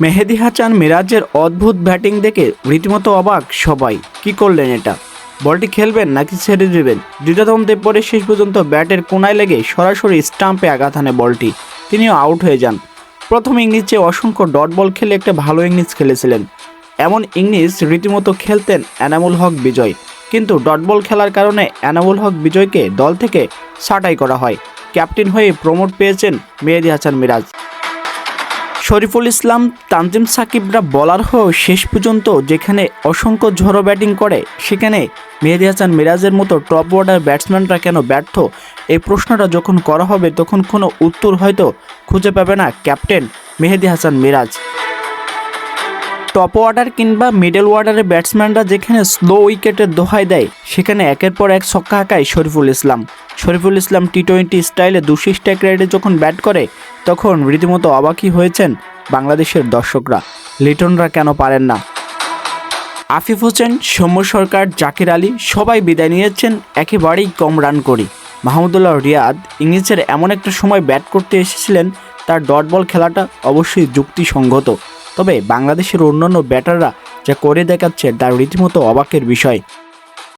মেহেদি হাসান মিরাজের অদ্ভুত ব্যাটিং দেখে রীতিমতো অবাক সবাই। কি করলেন এটা? বলটি খেলবেন নাকি ছেড়ে দেবেন? দ্বিধাদ্বন্দ্বে পরে শেষ পর্যন্ত ব্যাটের কোনায় লেগে সরাসরি স্টাম্পে আঘাত হানে বলটি। তিনিও আউট হয়ে যান। প্রথম ইংলিশে অসংখ্য ডট বল খেলে একটা ভালো ইংলিশ খেলেছিলেন। এমন ইংলিশ রীতিমতো খেলতেন এনামুল হক বিজয়। কিন্তু ডট বল খেলার কারণে এনামুল হক বিজয়কে দল থেকে ছাঁটাই করা হয়। ক্যাপ্টেন হয়ে প্রমোট পেয়েছেন মেহেদি হাসান মিরাজ। শরীফুল ইসলাম, তানজিম সাকিবরা বলার হয়েও শেষ পর্যন্ত যেখানে অসংখ্য ঝড়ো ব্যাটিং করে, সেখানে মেহেদি হাসান মিরাজের মতো টপ অর্ডার ব্যাটসম্যানরা কেন ব্যর্থ? এই প্রশ্নটা যখন করা হবে, তখন কোনো উত্তর হয়তো খুঁজে পাবে না captain Mehedi Hasan Miraz. Top order কিংবা মিডল অর্ডারের ব্যাটসম্যানরা যেখানে স্লো উইকেটের দোহাই দেয়, সেখানে একের পর এক ছক্কা হাঁকায় শরীফুল ইসলাম। শরীফুল ইসলাম টি টোয়েন্টি স্টাইলে দুশো স্ট্রাইক রাইডে যখন ব্যাট করে, তখন রীতিমতো অবাকই হয়েছেন বাংলাদেশের দর্শকরা। লিটনরা কেন পারেন না? আফিফ হোসেন, সৌম্য সরকার, জাকির আলী সবাই বিদায় নিয়েছেন, একেবারেই কম রান করি। মাহমুদুল্লাহ রিয়াদ ইংলিশের এমন একটা সময় ব্যাট করতে এসেছিলেন, তার ডট বল খেলাটা অবশ্যই যুক্তিসঙ্গত। তবে বাংলাদেশের অন্যান্য ব্যাটাররা যা করে দেখাচ্ছে তার রীতিমতো অবাকের বিষয়।